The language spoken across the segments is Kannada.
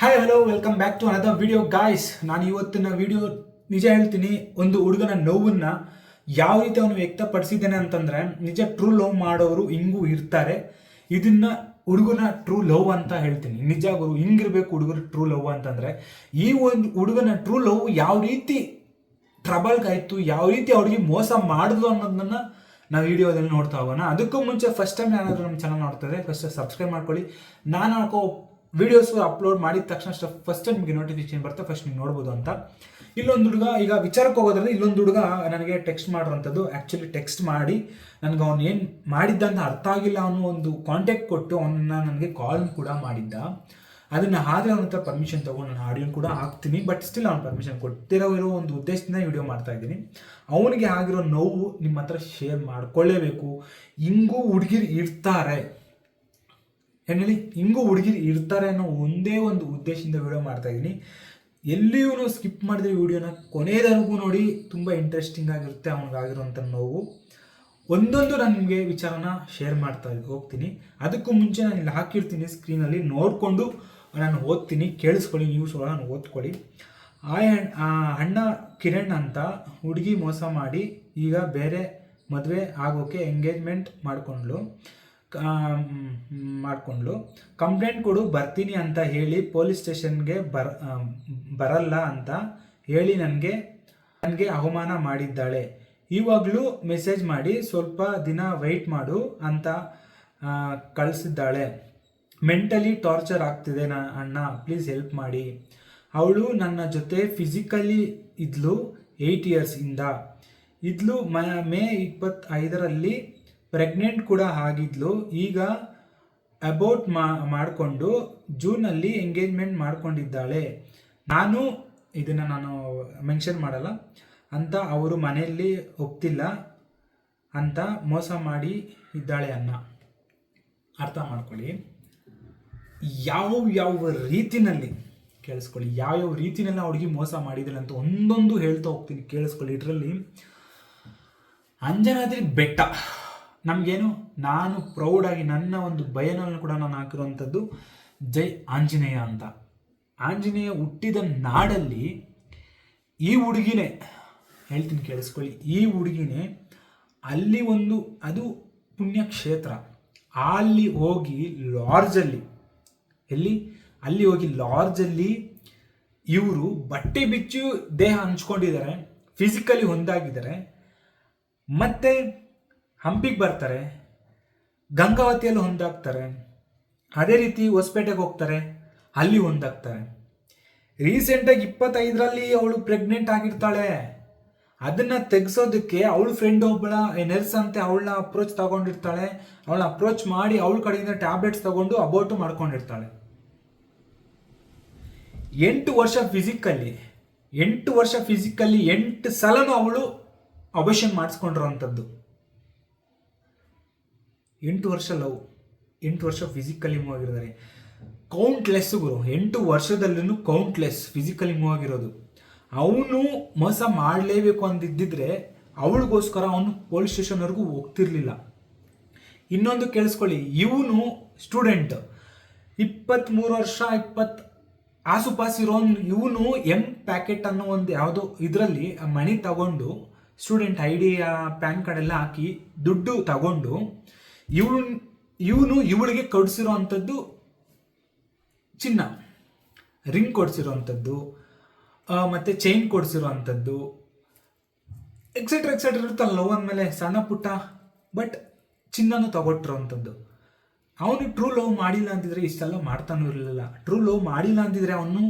Hi hello welcome back to another video guys ನಾನು ಇವತ್ತಿನ ವಿಡಿಯೋ ನಿಜ ಹೇಳ್ತೀನಿ, ಒಂದು ಹುಡುಗನ ನೋವನ್ನ ಯಾವ ರೀತಿ ಅವನು ವ್ಯಕ್ತಪಡಿಸಿದ್ದಾನೆ ಅಂತಂದ್ರೆ, ನಿಜ ಟ್ರೂ ಲವ್ ಮಾಡೋರು ಹಿಂಗೂ ಇರ್ತಾರೆ. ಇದನ್ನ ಹುಡುಗನ ಟ್ರೂ ಲವ್ ಅಂತ ಹೇಳ್ತೀನಿ. ನಿಜ ಗುರು, ಹಿಂಗಿರ್ಬೇಕು ಹುಡುಗರು ಟ್ರೂ ಲವ್ ಅಂತಂದ್ರೆ, ಈ ಒಂದು ಹುಡುಗನ ಟ್ರೂ ಲವ್ ಯಾವ ರೀತಿ ಟ್ರಬಲ್ಗಾಯ್ತು ಯಾವ ರೀತಿ ಅವ್ರಿಗೆ ಮೋಸ ಮಾಡಿದ್ಲು ಅನ್ನೋದನ್ನ ನಾವು ವಿಡಿಯೋದಲ್ಲಿ ನೋಡ್ತಾ ಹೋಗೋಣ. ಅದಕ್ಕೂ ಮುಂಚೆ ಫಸ್ಟ್ ಟೈಮ್ ಯಾರಾದರೂ ನಮ್ಮ ಚಾನಲ್ ನೋಡ್ತಾರೆ ಫಸ್ಟ್ ಸಬ್ಸ್ಕ್ರೈಬ್ ಮಾಡ್ಕೊಳ್ಳಿ. ನಾನು ಹಾಕೋ ವಿಡಿಯೋಸ್ ಅಪ್ಲೋಡ್ ಮಾಡಿದ ತಕ್ಷಣ ಫಸ್ಟ್ ನಿಮಗೆ ನೋಟಿಫಿಕೇಶನ್ ಬರುತ್ತೆ ಫಸ್ಟ್ ನೀವು ನೋಡ್ಬೋದು ಅಂತ. ಇಲ್ಲೊಂದು ಹುಡುಗ, ಈಗ ವಿಚಾರಕ್ಕೆ ಹೋಗೋದ್ರಲ್ಲಿ ಇಲ್ಲೊಂದು ಹುಡುಗ ನನಗೆ ಟೆಕ್ಸ್ಟ್ ಮಾಡಿರೋಂಥದ್ದು ಆ್ಯಕ್ಚುಲಿ ಟೆಕ್ಸ್ಟ್ ಮಾಡಿ ನನಗೆ ಅವನು ಏನು ಮಾಡಿದ್ದಂತ ಅರ್ಥ ಆಗಿಲ್ಲ ಅವನು ಒಂದು ಕಾಂಟ್ಯಾಕ್ಟ್ ಕೊಟ್ಟು ಅವನನ್ನ ನನಗೆ ಕಾಲ್ ಕೂಡ ಮಾಡಿದ್ದ. ಅದನ್ನ ಆದರೆ ಅವನ ಹತ್ರ ಪರ್ಮಿಷನ್ ತೊಗೊಂಡು ನಾನು ಆಡಿಯೋ ಕೂಡ ಹಾಕ್ತೀನಿ ಬಟ್ ಸ್ಟಿಲ್ ಅವ್ನು ಪರ್ಮಿಷನ್ ಕೊಟ್ಟಿರೋ ಇರೋ ಒಂದು ಉದ್ದೇಶದಿಂದ ವಿಡಿಯೋ ಮಾಡ್ತಾ ಇದ್ದೀನಿ. ಅವನಿಗೆ ಆಗಿರೋ ನೋವು ನಿಮ್ಮ ಹತ್ರ ಶೇರ್ ಮಾಡ್ಕೊಳ್ಳೇಬೇಕು. ಹಿಂಗೂ ಹುಡುಗಿರು ಇರ್ತಾರೆ. ಏನು ಹೇಳಿ ಹಿಂಗೂ ಹುಡುಗಿರು ಇರ್ತಾರೆ ಅನ್ನೋ ಒಂದೇ ಒಂದು ಉದ್ದೇಶದಿಂದ ವಿಡಿಯೋ ಮಾಡ್ತಾ ಇದ್ದೀನಿ ಎಲ್ಲಿಯೂ ಸ್ಕಿಪ್ ಮಾಡಿದ್ರೆ ವಿಡಿಯೋನ ಕೊನೆಯದವರೆಗೂ ನೋಡಿ ತುಂಬ ಇಂಟ್ರೆಸ್ಟಿಂಗ್ ಆಗಿರುತ್ತೆ ಅವನಿಗಾಗಿರುವಂಥ ನೋವು. ಒಂದೊಂದು ನಾನು ನಿಮಗೆ ವಿಚಾರನ ಶೇರ್ ಮಾಡ್ತಾ ಹೋಗ್ತೀನಿ. ಅದಕ್ಕೂ ಮುಂಚೆ ನಾನು ಇಲ್ಲಿ ಹಾಕಿರ್ತೀನಿ ಸ್ಕ್ರೀನಲ್ಲಿ ನೋಡಿಕೊಂಡು ನಾನು ಓದ್ತೀನಿ. ಕೇಳಿಸ್ಕೊಳ್ಳಿ ನ್ಯೂಸ್ ಒಳಗೆ ನಾನು ಓದ್ಕೊಳ್ಳಿ. ಆ ಅಣ್ಣ ಕಿರಣ್ ಅಂತ ಹುಡುಗಿ ಮೋಸ ಮಾಡಿ ಈಗ ಬೇರೆ ಮದುವೆ ಆಗೋಕೆ ಎಂಗೇಜ್ಮೆಂಟ್ ಮಾಡಿಕೊಂಡ್ಲು ಮಾಡಿಕೊಂಡ್ಲು ಕಂಪ್ಲೇಂಟ್ ಕೊಡು, ಬರ್ತೀನಿ ಅಂತ ಹೇಳಿ ಪೊಲೀಸ್ ಸ್ಟೇಷನ್ಗೆ ಬರ ಬರಲ್ಲ ಅಂತ ಹೇಳಿ ನನಗೆ ನನಗೆ ಅವಮಾನ ಮಾಡಿದ್ದಾಳೆ. ಇವಾಗಲೂ ಮೆಸೇಜ್ ಮಾಡಿ ಸ್ವಲ್ಪ ದಿನ ವೆಯ್ಟ್ ಮಾಡು ಅಂತ ಕಳಿಸಿದ್ದಾಳೆ. ಮೆಂಟಲಿ ಟಾರ್ಚರ್ ಆಗ್ತಿದೆ ನಾ, ಅಣ್ಣ, ಪ್ಲೀಸ್ ಹೆಲ್ಪ್ ಮಾಡಿ. ಅವಳು ನನ್ನ ಜೊತೆ ಫಿಸಿಕಲಿ ಇದ್ಲು, ಏಯ್ಟ್ ಇಯರ್ಸಿಂದ ಇದ್ಲು ಮ, ಮೇ ಇಪ್ಪತ್ತೈದರಲ್ಲಿ ಪ್ರೆಗ್ನೆಂಟ್ ಕೂಡ ಆಗಿದ್ಲು. ಈಗ ಅಬೌಟ್ ಮಾ, ಮಾಡಿಕೊಂಡು ಜೂನಲ್ಲಿ ಎಂಗೇಜ್ಮೆಂಟ್ ಮಾಡ್ಕೊಂಡಿದ್ದಾಳೆ. ನಾನು ಇದನ್ನು ನಾನು ಮೆನ್ಷನ್ ಮಾಡಲ್ಲ. ಅಂತ ಅವರು ಮನೆಯಲ್ಲಿ ಒಪ್ತಿಲ್ಲ. ಅಂತ ಮೋಸ ಮಾಡಿ ಇದ್ದಾಳೆ ಅನ್ನ. ಅರ್ಥ ಮಾಡ್ಕೊಳ್ಳಿ. ಯಾವ ಯಾವ ರೀತಿನಲ್ಲಿ ಕೇಳಿಸ್ಕೊಳ್ಳಿ. ಯಾವ್ಯಾವ ರೀತಿನಲ್ಲಿ ಅವ್ರಿಗೆ ಮೋಸ ಮಾಡಿದ್ದಾಳೆ ಅಂತ ಒಂದೊಂದು ಹೇಳ್ತಾ ಹೋಗ್ತೀನಿ. ಕೇಳಿಸ್ಕೊಳ್ಳಿ. ಇದರಲ್ಲಿ ಅಂಜನಾದ್ರಿ ಬೆಟ್ಟ. ನಮಗೇನು, ನಾನು ಪ್ರೌಡಾಗಿ ನನ್ನ ಒಂದು ಬಯನನ್ನು ಕೂಡ ನಾನು ಹಾಕಿರುವಂಥದ್ದು ಜೈ ಆಂಜನೇಯ ಅಂತ. ಆಂಜನೇಯ ಹುಟ್ಟಿದ ನಾಡಲ್ಲಿ ಈ ಹುಡುಗಿನೇ ಹೇಳ್ತೀನಿ ಕೇಳಿಸ್ಕೊಳ್ಳಿ, ಈ ಹುಡುಗಿನೇ ಅಲ್ಲಿ ಒಂದು, ಅದು ಪುಣ್ಯಕ್ಷೇತ್ರ. ಅಲ್ಲಿ ಹೋಗಿ ಲಾರ್ಜಲ್ಲಿ ಎಲ್ಲಿ? ಅಲ್ಲಿ ಹೋಗಿ ಲಾರ್ಜಲ್ಲಿ ಇವರು ಬಟ್ಟೆ ಬಿಚ್ಚು ದೇಹ ಹಂಚ್ಕೊಂಡಿದ್ದಾರೆ ಫಿಸಿಕಲಿ ಒಂದಾಗಿದ್ದಾರೆ ಮತ್ತೆ ಹಂಪಿಗೆ ಬರ್ತಾರೆ, ಗಂಗಾವತಿಯಲ್ಲಿ ಹೊಂದಾಗ್ತಾರೆ ಅದೇ ರೀತಿ ಹೊಸಪೇಟೆಗೆ ಹೋಗ್ತಾರೆ, ಅಲ್ಲಿ ಒಂದಾಗ್ತಾರೆ. ರೀಸೆಂಟಾಗಿ ಇಪ್ಪತ್ತೈದರಲ್ಲಿ ಅವಳು ಪ್ರೆಗ್ನೆಂಟ್ ಆಗಿರ್ತಾಳೆ. ಅದನ್ನು ತೆಗ್ಸೋದಕ್ಕೆ ಅವಳ ಫ್ರೆಂಡ್ ಒಬ್ಬಳ ನರ್ಸ್ ಅಂತೆ ಅವಳನ್ನ ಅಪ್ರೋಚ್ ತಗೊಂಡಿರ್ತಾಳೆ. ಅವಳನ್ನ ಅಪ್ರೋಚ್ ಮಾಡಿ ಅವಳ ಕಡೆಯಿಂದ ಟ್ಯಾಬ್ಲೆಟ್ಸ್ ತಗೊಂಡು ಅಬೋಟು ಮಾಡ್ಕೊಂಡಿರ್ತಾಳೆ. ಎಂಟು ವರ್ಷ ಫಿಸಿಕಲ್ಲಿ ಎಂಟು ವರ್ಷ ಫಿಸಿಕಲ್ಲಿ ಎಂಟು ಸಲನೂ ಅವಳು ಅಬಷನ್ ಮಾಡಿಸ್ಕೊಂಡಿರೋವಂಥದ್ದು. ಎಂಟು ವರ್ಷ ಲವ್, ಎಂಟು ವರ್ಷ ಫಿಸಿಕಲಿ ಮೂವ್ ಆಗಿರ್ತಾರೆ ಕೌಂಟ್ಲೆಸ್ ಗುರು, ಎಂಟು ವರ್ಷದಲ್ಲೂ ಕೌಂಟ್ಲೆಸ್ ಫಿಸಿಕಲಿ ಮೂವ್ ಆಗಿರೋದು. ಅವನು ಮೋಸ ಮಾಡಲೇಬೇಕು ಅಂದಿದ್ದಿದ್ರೆ ಅವಳಿಗೋಸ್ಕರ ಅವನು ಪೊಲೀಸ್ ಸ್ಟೇಷನ್ವರೆಗೂ ಹೋಗ್ತಿರ್ಲಿಲ್ಲ. ಇನ್ನೊಂದು ಕೇಳಿಸ್ಕೊಳ್ಳಿ, ಇವನು ಸ್ಟೂಡೆಂಟ್ ಇಪ್ಪತ್ತ್ಮೂರು ವರ್ಷ ಇಪ್ಪತ್ ಆಸುಪಾಸಿರೋ ಇವನು ಎಂ ಪ್ಯಾಕೆಟ್ ಅನ್ನೋ ಒಂದು ಯಾವುದೋ ಇದರಲ್ಲಿ ಮಣಿ ತಗೊಂಡು student I D PAN card ಎಲ್ಲ ಹಾಕಿ ದುಡ್ಡು ತಗೊಂಡು ಇವನ್ ಇವನು ಇವಳಿಗೆ ಕೊಡಿಸಿರೋ ಅಂಥದ್ದು ಚಿನ್ನ. ರಿಂಗ್ ಕೊಡಿಸಿರೋ ಅಂಥದ್ದು ಮತ್ತು ಚೈನ್ ಕೊಡಿಸಿರೋ ಅಂಥದ್ದು ಎಕ್ಸೆಟ್ರಾ ಎಕ್ಸೆಟ್ರಾ ಇರುತ್ತಲ್ಲ, ಲವ್ ಅಂದಮೇಲೆ ಸಣ್ಣ ಪುಟ್ಟ ಬಟ್ ಚಿನ್ನನೂ ತಗೊಟ್ಟಿರೋವಂಥದ್ದು. ಅವನು ಟ್ರೂ ಲವ್ ಮಾಡಿಲ್ಲ ಅಂತಿದ್ರೆ ಇಷ್ಟೆಲ್ಲ ಮಾಡ್ತಾನೂ ಇರಲಿಲ್ಲ. ಟ್ರೂ ಲವ್ ಮಾಡಿಲ್ಲ ಅಂತಿದ್ರೆ ಅವನು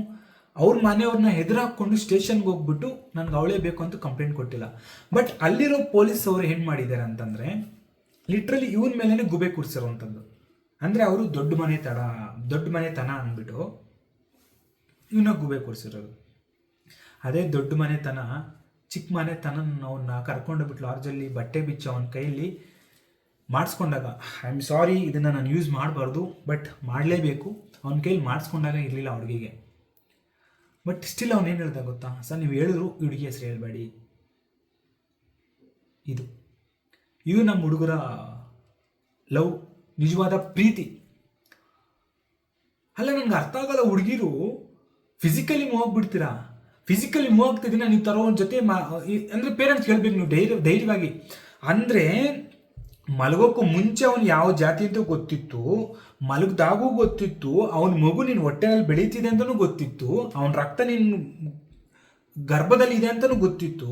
ಅವ್ರ ಮನೆಯವ್ರನ್ನ ಎದುರಾಕೊಂಡು ಸ್ಟೇಷನ್ಗೆ ಹೋಗ್ಬಿಟ್ಟು, ನನಗೆ ಅವಳೇ ಬೇಕು ಅಂತ ಕಂಪ್ಲೇಂಟ್ ಕೊಟ್ಟಿಲ್ಲ. ಬಟ್ ಅಲ್ಲಿರೋ ಪೊಲೀಸ್ ಅವರು ಏನು ಮಾಡಿದ್ದಾರೆ ಅಂತಂದರೆ ಲಿಟ್ರಲಿ ಇವನ್ ಮೇಲೇ ಗುಬೆ ಕೂರಿಸಿರೋವಂಥದ್ದು. ಅಂದರೆ ಅವರು ದೊಡ್ಡ ಮನೆ ತಡ, ದೊಡ್ಡ ಮನೆತನ ಅಂದ್ಬಿಟ್ಟು ಇವನ ಗುಬೆ ಕೂರಿಸಿರೋದು. ಅದೇ ದೊಡ್ಡ ಮನೆತನ ಚಿಕ್ಕ ಮನೆತನ ಅವನ್ನ ಕರ್ಕೊಂಡೋಗ್ಬಿಟ್ಟು ಲಾರ್ಜಲ್ಲಿ ಬಟ್ಟೆ ಬಿಚ್ಚ ಅವನ ಕೈಯಲ್ಲಿ ಮಾಡಿಸ್ಕೊಂಡಾಗ. ಐ ಆಮ್ ಸಾರಿ ಇದನ್ನು ನಾನು ಯೂಸ್ ಮಾಡಬಾರ್ದು ಬಟ್ ಮಾಡಲೇಬೇಕು. ಅವನ ಕೈಲಿ ಮಾಡಿಸ್ಕೊಂಡಾಗ ಇರಲಿಲ್ಲ ಹುಡುಗಿಗೆ. ಬಟ್ ಸ್ಟಿಲ್ ಅವನೇನು ಹೇಳ್ದ ಗೊತ್ತಾ? ಸರ್, ನೀವು ಹೇಳಿದ್ರು ಹುಡುಗಿ ಹೆಸರು ಹೇಳ್ಬೇಡಿ. ಇದು. ಇದು ನಮ್ಮ ಹುಡುಗರ ಲವ್, ನಿಜವಾದ ಪ್ರೀತಿ. ಅಲ್ಲ ನನಗೆ ಅರ್ಥ ಆಗಲ್ಲ ಹುಡುಗಿರು. ಫಿಸಿಕಲಿ ಮೂವ್ ಆಗ್ಬಿಡ್ತೀರಾ? ಫಿಸಿಕಲಿ ಮೂವ್ ಆಗ್ತಿದ್ದೀನ ನೀವು ತರೋ ಜೊತೆ ಮಾ ಅಂದರೆ ಅಂದ್ರೆ ಪೇರೆಂಟ್ಸ್ ಹೇಳ್ಬೇಕು ನೀವು ಧೈರ್ಯ, ಧೈರ್ಯವಾಗಿ. ಅಂದರೆ ಮಲಗೋಕ್ಕೂ ಮುಂಚೆ ಅವನು ಯಾವ ಜಾತಿ ಅಂತ ಗೊತ್ತಿತ್ತು, ಮಲಗ್ದಾಗೂ ಗೊತ್ತಿತ್ತು, ಅವನ ಮಗು ನಿನ್ನ ಹೊಟ್ಟೆನಲ್ಲಿ ಬೆಳೀತಿದೆ ಅಂತಲೂ ಗೊತ್ತಿತ್ತು, ಅವನ ರಕ್ತ ನಿನ್ನ ಗರ್ಭದಲ್ಲಿ ಇದೆ ಅಂತಲೂ ಗೊತ್ತಿತ್ತು.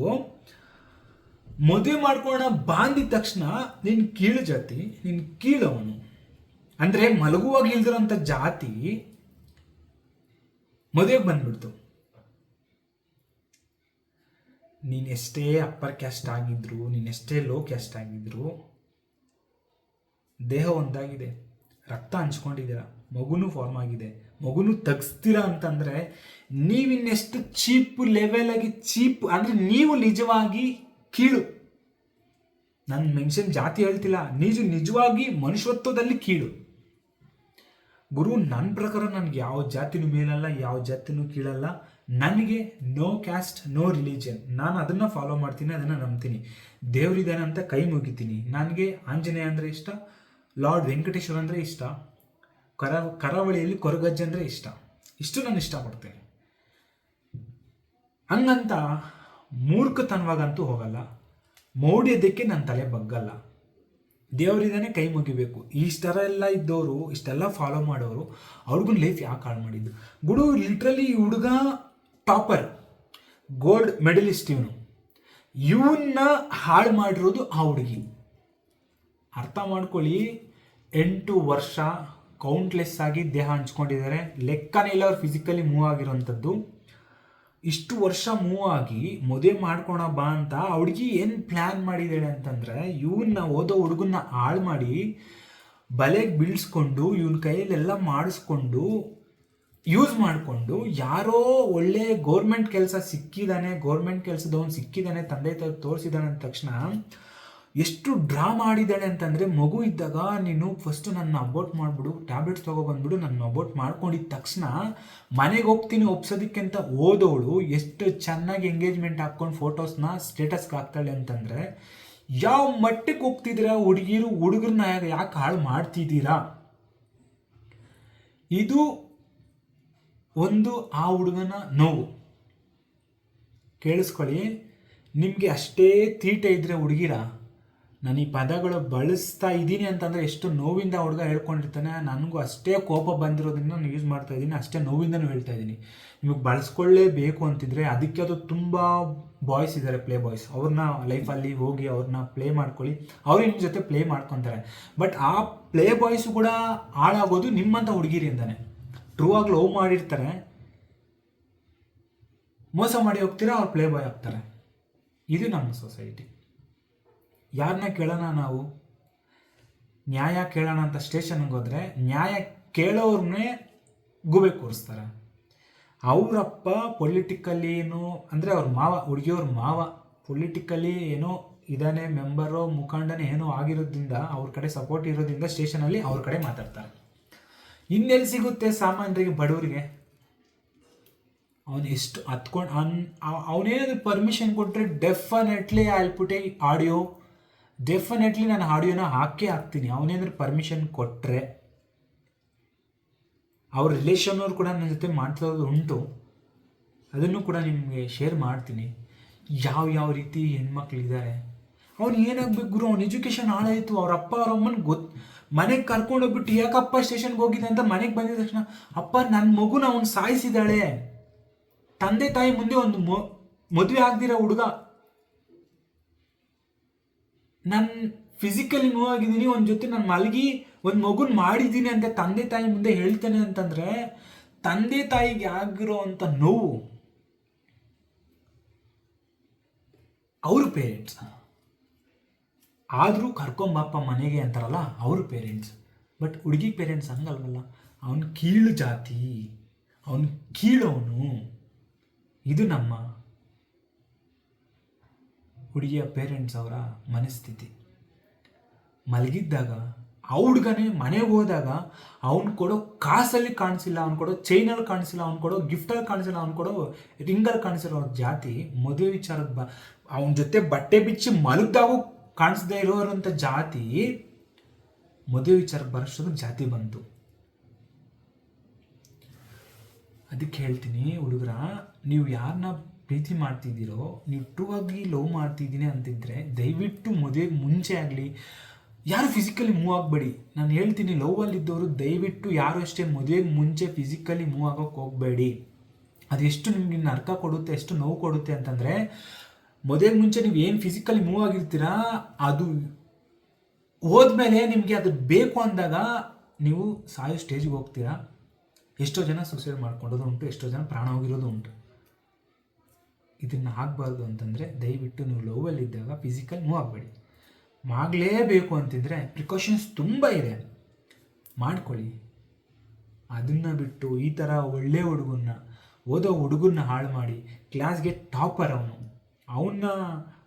ಮದುವೆ ಮಾಡ್ಕೊಳ್ಳೋಣ ಬಾಂದಿದ ತಕ್ಷಣ ನಿನ್ನ ಕೀಳು ಜಾತಿ ನಿನ್ನ ಕೀಳವನು ಅಂದರೆ ಮಲಗುವಾಗ ಇಲ್ದಿರೋಂಥ ಜಾತಿ ಮದುವೆಗೆ ಬಂದ್ಬಿಡ್ತು. ನೀನೆಷ್ಟೇ ಅಪ್ಪರ್ ಕ್ಯಾಸ್ಟ್ ಆಗಿದ್ರು ನೀನೆಷ್ಟೇ ಲೋ ಕ್ಯಾಸ್ಟ್ ಆಗಿದ್ರು, ದೇಹ ಒಂದಾಗಿದೆ, ರಕ್ತ ಹಂಚ್ಕೊಂಡಿದ್ದೀರ, ಮಗುನೂ ಫಾರ್ಮ್ ಆಗಿದೆ, ಮಗುನೂ ತಗ್ಸ್ತೀರಾ ಅಂತಂದರೆ ನೀವಿನ್ನೆಷ್ಟು ಚೀಪ್ ಲೆವೆಲಾಗಿ ಚೀಪ್ ಅಂದರೆ ನೀವು ನಿಜವಾಗಿ ಕೀಳು. ನನ್ನ ಮೆನ್ಷನ್ ಜಾತಿ ಹೇಳ್ತಿಲ್ಲ. ನಿಜ, ನಿಜವಾಗಿ ಮನುಷ್ಯತ್ವದಲ್ಲಿ ಕೀಳು. ಗುರು ನನ್ನ ಪ್ರಕಾರ ನನಗೆ ಯಾವ ಜಾತಿನೂ ಮೇಲಲ್ಲ, ಯಾವ ಜಾತಿನೂ ಕೀಳಲ್ಲ. ನನಗೆ ನೋ ಕ್ಯಾಸ್ಟ್ ನೋ ರಿಲಿಜನ್ ನಾನು ಅದನ್ನು ಫಾಲೋ ಮಾಡ್ತೀನಿ, ಅದನ್ನು ನಂಬ್ತೀನಿ. ದೇವರಿದ್ದಾನೆ ಅಂತ ಕೈ ಮುಗಿತೀನಿ. ನನಗೆ ಆಂಜನೇಯ ಅಂದರೆ ಇಷ್ಟ, ಲಾರ್ಡ್ ವೆಂಕಟೇಶ್ವರ ಅಂದರೆ ಇಷ್ಟ, ಕರ, ಕರಾವಳಿಯಲ್ಲಿ ಕೊರಗಜ್ಜ ಅಂದರೆ ಇಷ್ಟ. ಇಷ್ಟು ನಾನು ಇಷ್ಟಪಡ್ತೇನೆ. ಹಂಗಂತ ಮೂರ್ಖತನವಾಗಂತೂ ಹೋಗಲ್ಲ. ಮೌಢ್ಯದಕ್ಕೆ ನನ್ನ ತಲೆ ಬಗ್ಗಲ್ಲ. ದೇವರಿದನೇ ಕೈ ಮುಗಿಬೇಕು. ಇಷ್ಟರ ಎಲ್ಲ ಇದ್ದವರು ಇಷ್ಟೆಲ್ಲ ಫಾಲೋ ಮಾಡೋರು ಅವ್ರಿಗೂ ಲೈಫ್ ಯಾಕೆ ಹಾಳು ಮಾಡಿದ್ದು? ಗುಡು ಲಿಟ್ರಲಿ ಈ ಹುಡುಗ ಟಾಪರ್ ಗೋಲ್ಡ್ ಮೆಡಲಿಸ್ಟ್ ಇವನು. ಇವನ್ನ ಹಾಳು ಮಾಡಿರೋದು ಆ ಹುಡುಗಿ. ಅರ್ಥ ಮಾಡ್ಕೊಳ್ಳಿ, ಎಂಟು ವರ್ಷ ಕೌಂಟ್ಲೆಸ್ ಆಗಿ ದೇಹ ಹಂಚ್ಕೊಂಡಿದ್ದಾರೆ. ಲೆಕ್ಕನೇ ಇಲ್ಲ, ಅವ್ರು ಫಿಸಿಕಲಿ ಮೂವ್ ಆಗಿರೋಂಥದ್ದು. ಇಷ್ಟು ವರ್ಷ ಮೂವ್ ಆಗಿ ಮದುವೆ ಮಾಡ್ಕೊಣ ಬಾ ಅಂತ ಹುಡುಗಿ ಏನು ಪ್ಲ್ಯಾನ್ ಮಾಡಿದ್ದಾಳೆ ಅಂತಂದರೆ ಇವನ್ನ ಓದೋ ಹುಡುಗನ್ನ ಹಾಳು ಮಾಡಿ ಬಲೆಗೆ ಬೀಳ್ಸ್ಕೊಂಡು ಇವನ ಕೈಯಲ್ಲೆಲ್ಲ ಮಾಡಿಸ್ಕೊಂಡು ಯೂಸ್ ಮಾಡಿಕೊಂಡು ಯಾರೋ ಒಳ್ಳೆ ಗೌರ್ಮೆಂಟ್ ಕೆಲಸ ಸಿಕ್ಕಿದ್ದಾನೆ ಗೌರ್ಮೆಂಟ್ ಕೆಲಸದವನು ಸಿಕ್ಕಿದ್ದಾನೆ ತಂದೆ ತಾಯಿ ತೋರಿಸಿದಾನೆ ಅಂದ ತಕ್ಷಣ ಎಷ್ಟು ಡ್ರಾ ಮಾಡಿದ್ದಾಳೆ ಅಂತಂದರೆ ಮಗು ಇದ್ದಾಗ ನೀನು ಫಸ್ಟು ನನ್ನ ಅಬೋಟ್ ಮಾಡಿಬಿಡು ಟ್ಯಾಬ್ಲೆಟ್ಸ್ ತೊಗೊಬಂದ್ಬಿಡು ನನ್ನ ಅಬೋಟ್ ಮಾಡ್ಕೊಂಡಿದ್ದ ತಕ್ಷಣ ಮನೆಗೆ ಹೋಗ್ತೀನಿ ಒಪ್ಸೋದಕ್ಕೆ ಅಂತ ಓದೋಳು ಎಷ್ಟು ಚೆನ್ನಾಗಿ ಎಂಗೇಜ್ಮೆಂಟ್ ಹಾಕ್ಕೊಂಡು ಫೋಟೋಸ್ನ ಸ್ಟೇಟಸ್ಗೆ ಹಾಕ್ತಾಳೆ ಅಂತಂದರೆ, ಯಾವ ಮಟ್ಟಕ್ಕೆ ಹೋಗ್ತಿದ್ದೀರಾ ಹುಡುಗಿರು ಹುಡುಗರನ್ನ ಯಾಕೆ ಹಾಳು ಮಾಡ್ತಿದ್ದೀರಾ? ಇದು ಒಂದು ಆ ಹುಡುಗನ ನೋವು. ಕೇಳಿಸ್ಕೊಳ್ಳಿ. ನಿಮಗೆ ಅಷ್ಟೇ ತೀಟೆ ಇದ್ದರೆ ಹುಡುಗಿರ? ನಾನು ಈ ಪದಗಳು ಬಳಸ್ತಾ ಇದ್ದೀನಿ ಅಂತಂದರೆ ಎಷ್ಟು ನೋವಿಂದ ಹುಡುಗ ಹೇಳ್ಕೊಂಡಿರ್ತಾನೆ, ನನಗೂ ಅಷ್ಟೇ ಕೋಪ ಬಂದಿರೋದನ್ನ ನಾನು ಯೂಸ್ ಮಾಡ್ತಾ ಇದ್ದೀನಿ, ಅಷ್ಟೇ ನೋವಿಂದನೂ ಹೇಳ್ತಾ ಇದ್ದೀನಿ. ನಿಮಗೆ ಬಳಸ್ಕೊಳ್ಳೇಬೇಕು ಅಂತಿದ್ರೆ ಅದಕ್ಕೆ ಅದು ತುಂಬ ಬಾಯ್ಸ್ ಇದ್ದಾರೆ ಪ್ಲೇ ಬಾಯ್ಸ್ ಅವ್ರನ್ನ ಲೈಫಲ್ಲಿ ಹೋಗಿ ಅವ್ರನ್ನ ಪ್ಲೇ ಮಾಡ್ಕೊಳ್ಳಿ. ಅವ್ರು ನಿಮ್ಮ ಜೊತೆ ಪ್ಲೇ ಮಾಡ್ಕೊತಾರೆ. ಬಟ್ ಆ ಪ್ಲೇ ಬಾಯ್ಸ್ ಕೂಡ ಹಾಳಾಗೋದು ನಿಮ್ಮಂಥ ಹುಡುಗಿರಿಂದಾನೆ ಟ್ರೂ ಆಗಿ ಲವ್ ಮಾಡಿರ್ತಾರೆ. ಮೋಸ ಮಾಡಿ ಹೋಗ್ತೀರಾ, ಅವ್ರು ಪ್ಲೇ ಬಾಯ್ ಆಗ್ತಾರೆ. ಇದು ನಮ್ಮ ಸೊಸೈಟಿ ಯಾರನ್ನ ಕೇಳೋಣ ನಾವು? ನ್ಯಾಯ ಕೇಳೋಣ ಅಂತ ಸ್ಟೇಷನ್ಗೆ ಹೋದರೆ ನ್ಯಾಯ ಕೇಳೋರ್ನೇ ಗುಬೆ ಕೂರಿಸ್ತಾರೆ. ಅವರಪ್ಪ ಪೊಲಿಟಿಕಲಿ ಏನು, ಅಂದರೆ ಅವ್ರ ಮಾವ, ಹುಡುಗಿಯವ್ರ ಮಾವ ಪೊಲಿಟಿಕಲಿ ಏನೋ ಇದಾನೆ, ಮೆಂಬರು, ಮುಖಂಡನೇ ಏನೋ ಆಗಿರೋದ್ರಿಂದ ಅವ್ರ ಕಡೆ ಸಪೋರ್ಟ್ ಇರೋದ್ರಿಂದ ಸ್ಟೇಷನಲ್ಲಿ ಅವ್ರ ಕಡೆ ಮಾತಾಡ್ತಾರೆ. ಇನ್ನೆಲ್ಲಿ ಸಿಗುತ್ತೆ ಸಾಮಾನ್ಯರಿಗೆ ಬಡವರಿಗೆ? ಅವನು ಎಷ್ಟು ಹತ್ಕೊಂಡು ಅನ್ ಅವನೇನಾದ್ರು ಪರ್ಮಿಷನ್ ಕೊಟ್ಟರೆ definitely I put audio definitely ನಾನು ಆಡಿಯೋನ ಹಾಕೇ ಹಾಕ್ತೀನಿ. ಅವನೇನಾದ್ರು ಪರ್ಮಿಷನ್ ಕೊಟ್ಟರೆ ಅವ್ರ ರಿಲೇಷನ್ ಅವ್ರು ಕೂಡ ನನ್ನ ಜೊತೆ ಮಾಡ್ತಿರೋದು ಉಂಟು. ಅದನ್ನು ಕೂಡ ನಿಮಗೆ ಶೇರ್ ಮಾಡ್ತೀನಿ. ಯಾವ ಯಾವ ರೀತಿ ಹೆಣ್ಮಕ್ಳಿದ್ದಾರೆ. ಅವ್ನು ಏನಾಗ್ಬೇಕು ಗುರು? ಅವ್ನ ಎಜುಕೇಷನ್ ಹಾಳಾಯಿತು. ಅವ್ರ ಅಪ್ಪ, ಅವ್ರ ಅಮ್ಮನ ಗೊತ್ತು ಮನೆಗೆ ಕರ್ಕೊಂಡೋಗ್ಬಿಟ್ಟು ಯಾಕಪ್ಪ ಸ್ಟೇಷನ್ಗೆ ಹೋಗಿದೆ ಅಂತ ಮನೆಗೆ ಬಂದಿದ ತಕ್ಷಣ, ಅಪ್ಪ ನನ್ನ ಮಗುನ ಅವ್ನು ಸಾಯಿಸಿದ್ದಾಳೆ. ತಂದೆ ತಾಯಿ ಮುಂದೆ ಒಂದು ಮದುವೆ ಆಗದಿರೋ ಹುಡುಗ ನಾನು ಫಿಸಿಕಲಿ ನೋವಾಗಿದ್ದೀನಿ, ಒಂದು ಜೊತೆ ನಾನು ಮಲಗಿ ಒಂದು ಮಗುನ ಮಾಡಿದ್ದೀನಿ ಅಂತ ತಂದೆ ತಾಯಿ ಮುಂದೆ ಹೇಳ್ತೇನೆ ಅಂತಂದರೆ, ತಂದೆ ತಾಯಿಗೆ ಆಗಿರೋ ಅಂಥ ನೋವು ಅವ್ರ ಪೇರೆಂಟ್ಸ್ ಆದರೂ ಕರ್ಕೊಂಬಪ್ಪ ಮನೆಗೆ ಅಂತಾರಲ್ಲ, ಅವ್ರ ಪೇರೆಂಟ್ಸ್ ಬಟ್ ಹುಡುಗಿ ಪೇರೆಂಟ್ಸ್ ಹಂಗಲ್ವಲ್ಲ, ಅವನ ಕೀಳು ಜಾತಿ, ಅವನು ಕೀಳವನು ಇದು ನಮ್ಮ ಹುಡುಗಿಯ ಪೇರೆಂಟ್ಸ್ ಅವರ ಮನಸ್ಥಿತಿ. ಮಲಗಿದ್ದಾಗ, ಆ ಹುಡುಗನೇ ಮನೆಗೆ ಹೋದಾಗ ಅವ್ನು ಕೊಡೋ ಕಾಸಲ್ಲಿ ಕಾಣಿಸಿಲ್ಲ, ಅವ್ನು ಕೊಡೋ ಚೈನಲ್ಲಿ ಕಾಣಿಸಿಲ್ಲ, ಅವ್ನು ಕೊಡೋ ಗಿಫ್ಟಲ್ಲಿ ಕಾಣಿಸಿಲ್ಲ, ಅವ್ನು ಕೊಡೋ ರಿಂಗಲ್ಲಿ ಕಾಣಿಸಿಲ್ಲ, ಅವ್ರ ಜಾತಿ ಮದುವೆ ವಿಚಾರದ ಬ, ಅವನ ಜೊತೆ ಬಟ್ಟೆ ಬಿಚ್ಚಿ ಮಲಗ್ದಾಗೂ ಕಾಣಿಸ್ದೇ ಇರೋರಂಥ ಜಾತಿ ಮದುವೆ ವಿಚಾರಕ್ಕೆ ಬರೋಷ್ಟು ಜಾತಿ ಬಂತು. ಅದಕ್ಕೆ ಹೇಳ್ತೀನಿ ಹುಡುಗರ, ನೀವು ಯಾರನ್ನ ಪ್ರೀತಿ ಮಾಡ್ತಿದ್ದೀರೋ, ನೀವು ಟ್ರೂ ಆಗಿ ಲವ್ ಮಾಡ್ತಿದ್ದೀನಿ ಅಂತಿದ್ರೆ, ದಯವಿಟ್ಟು ಮದುವೆಗೆ ಮುಂಚೆ ಆಗಲಿ, ಯಾರು ಫಿಸಿಕಲಿ ಮೂವ್ ಆಗಬೇಡಿ. ನಾನು ಹೇಳ್ತೀನಿ ಲವ್ವಲ್ಲಿದ್ದವರು ದಯವಿಟ್ಟು ಯಾರು ಅಷ್ಟೇ ಮದುವೆಗೆ ಮುಂಚೆ ಫಿಸಿಕಲಿ ಮೂವ್ ಆಗೋಕ್ಕೆ ಹೋಗಬೇಡಿ. ಅದೆಷ್ಟು ನಿಮಗೆ ನರ್ಕ ಕೊಡುತ್ತೆ, ಎಷ್ಟು ನೋವು ಕೊಡುತ್ತೆ ಅಂತಂದರೆ ಮದುವೆಗೆ ಮುಂಚೆ ನೀವು ಏನು ಫಿಸಿಕಲಿ ಮೂವ್ ಆಗಿರ್ತೀರಾ, ಅದು ಹೋದ್ಮೇಲೆ ನಿಮಗೆ ಅದು ಬೇಕು ಅಂದಾಗ ನೀವು ಸಾಯೋ ಸ್ಟೇಜ್ಗೆ ಹೋಗ್ತೀರಾ. ಎಷ್ಟೋ ಜನ ಸುಸೈಡ್ ಮಾಡ್ಕೊಂಡೋದು ಉಂಟು, ಎಷ್ಟೋ ಜನ ಪ್ರಾಣ ಹೋಗಿರೋದು ಉಂಟು. ಇದನ್ನು ಆಗಬಾರ್ದು ಅಂತಂದರೆ ದಯವಿಟ್ಟು ನೀವು ಲವಲ್ಲಿದ್ದಾಗ ಫಿಸಿಕಲ್ ಮೂವ್ ಆಗಬೇಡಿ. ಮಾಡಲೇಬೇಕು ಅಂತಿದ್ರೆ ಪ್ರಿಕಾಷನ್ಸ್ ತುಂಬ ಇದೆ. ಮಾಡ್ಕೊಳ್ಳಿ. ಅದನ್ನು ಬಿಟ್ಟು ಈ ಥರ ಒಳ್ಳೆ ಹುಡುಗನ್ನ, ಓದೋ ಹುಡುಗನ್ನ ಹಾಳು ಮಾಡಿ ಕ್ಲಾಸ್ಗೆ ಟಾಪರ್ ಅವನು. ಅವನ್ನ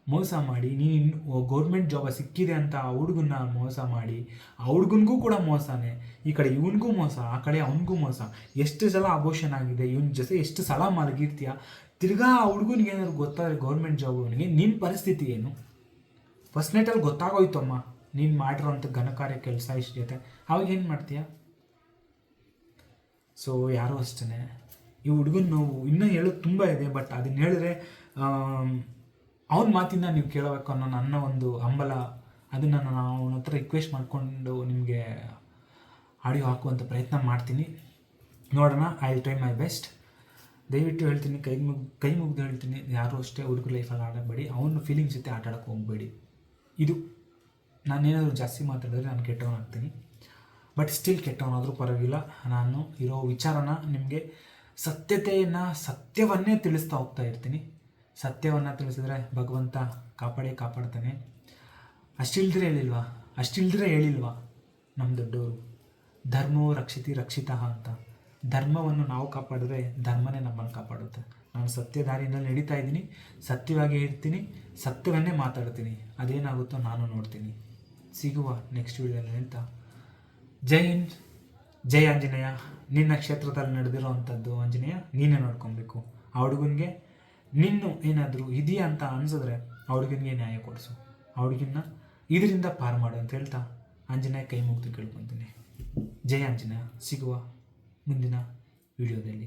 ಮೋಸ ಮಾಡಿ, ನೀನು ಗೌರ್ಮೆಂಟ್ ಜಾಬ ಸಿಕ್ಕಿದೆ ಅಂತ ಆ ಹುಡುಗನ್ನ ಮೋಸ ಮಾಡಿ, ಆ ಹುಡುಗನಿಗೂ ಕೂಡ ಮೋಸನೇ, ಈ ಕಡೆ ಇವನಿಗೂ ಮೋಸ, ಆ ಕಡೆ ಅವನಿಗೂ ಮೋಸ. ಎಷ್ಟು ಸಲ ಅಬೋಷನ್ ಆಗಿದೆ, ಇವನ ಜೊತೆ ಎಷ್ಟು ಸಲ ಮಲಗಿರ್ತೀಯ ತಿರ್ಗಾ ಆ ಹುಡುಗನಿಗೆ ಏನಾದ್ರು ಗೊತ್ತಾದ್ರೆ ಗೌರ್ಮೆಂಟ್ ಜಾಬ್ ಅವನಿಗೆ? ನಿನ್ನ ಪರಿಸ್ಥಿತಿ ಏನು? ಫಸ್ಟ್ ನೈಟಲ್ಲಿ ಗೊತ್ತಾಗೋಯ್ತಮ್ಮ. ನೀನು ಮಾಡಿರೋಂಥ ಘನಕಾರ್ಯ ಕೆಲಸ ಇಷ್ಟ ಜೊತೆ. ಅವಾಗ ಏನು ಮಾಡ್ತೀಯ? ಸೊ ಯಾರೂ ಅಷ್ಟೇ ಈ ಹುಡುಗನ ನೋವು ಇನ್ನೂ ಹೇಳೋದು ತುಂಬ ಇದೆ ಬಟ್ ಅದನ್ನ ಹೇಳಿದ್ರೆ ಅವನ ಮಾತಿಂದ ನೀವು ಕೇಳಬೇಕು ಅನ್ನೋ ನನ್ನ ಒಂದು ಹಂಬಲ. ಅದನ್ನು ನಾನು ಅವನ ಹತ್ರ ರಿಕ್ವೆಸ್ಟ್ ಮಾಡಿಕೊಂಡು ನಿಮಗೆ ಆಡಿಯೋ ಹಾಕುವಂಥ ಪ್ರಯತ್ನ ಮಾಡ್ತೀನಿ. ನೋಡೋಣ I will try my best ದಯವಿಟ್ಟು ಹೇಳ್ತೀನಿ, ಕೈ ಮುಗ್, ಕೈ ಮುಗ್ದು ಹೇಳ್ತೀನಿ, ಯಾರು ಅಷ್ಟೇ ಹುಡುಗರ ಲೈಫಲ್ಲಿ ಆಡಬೇಡಿ. ಅವನ ಫೀಲಿಂಗ್ಸ್ ಜೊತೆ ಆಟ ಹೋಗಬೇಡಿ. ಇದು, ನಾನೇನಾದರೂ ಜಾಸ್ತಿ ಮಾತಾಡಿದ್ರೆ ನಾನು ಕೆಟ್ಟವನಾಗ್ತೀನಿ ಬಟ್ ಸ್ಟಿಲ್ ಕೆಟ್ಟವನಾದರೂ ಪರವಾಗಿಲ್ಲ. ನಾನು ಇರೋ ವಿಚಾರನ ನಿಮಗೆ ಸತ್ಯತೆಯನ್ನು, ಸತ್ಯವನ್ನೇ ತಿಳಿಸ್ತಾ ಹೋಗ್ತಾ ಇರ್ತೀನಿ. ಸತ್ಯವನ್ನು ತಿಳಿಸಿದ್ರೆ ಭಗವಂತ ಕಾಪಾಡೇ ಕಾಪಾಡ್ತಾನೆ. ಅಷ್ಟಿಲ್ದ್ರೆ ಹೇಳಿಲ್ವಾ? ಅಷ್ಟಿಲ್ದ್ರೆ ಹೇಳಿಲ್ವಾ ನಮ್ಮ ದೊಡ್ಡವರು ಧರ್ಮೋ ರಕ್ಷಿತಿ ರಕ್ಷಿತ ಅಂತ. ಧರ್ಮವನ್ನು ನಾವು ಕಾಪಾಡಿದ್ರೆ ಧರ್ಮನೇ ನಮ್ಮನ್ನು ಕಾಪಾಡುತ್ತೆ. ನಾನು ಸತ್ಯ ದಾರಿಯಿಂದ ನಡೀತಾ ಇದ್ದೀನಿ, ಸತ್ಯವಾಗಿ ಇರ್ತೀನಿ, ಸತ್ಯವನ್ನೇ ಮಾತಾಡ್ತೀನಿ. ಅದೇನಾಗುತ್ತೋ ನಾನು ನೋಡ್ತೀನಿ. ಸಿಗುವ ನೆಕ್ಸ್ಟ್ ವೀಡಿಯೋ ಅಂತ. ಜೈ ಹಿಂದ್, ಜೈ ಆಂಜನೇಯ. ನಿನ್ನ ಕ್ಷೇತ್ರದಲ್ಲಿ ನಡೆದಿರೋವಂಥದ್ದು ಆಂಜನೇಯ, ನೀನೇ ನೋಡ್ಕೊಬೇಕು. ಆ ಹುಡುಗನಿಗೆ ನಿನ್ನು ಏನಾದರೂ ಇದೆಯಾ ಅಂತ ಅನ್ಸಿದ್ರೆ ಆ ಹುಡುಗನಿಗೆ ನ್ಯಾಯ ಕೊಡಿಸು. ಆ ಹುಡುಗಿನ ಇದರಿಂದ ಪಾರು ಮಾಡು ಅಂತ ಹೇಳ್ತಾ ಆಂಜನೇಯ ಕೈ ಮುಗಿದು ಕೇಳ್ಕೊತೀನಿ. ಜೈ ಆಂಜನೇಯ. ಸಿಗುವ. ಮುಂದಿನ ವಿಡಿಯೋದಲ್ಲಿ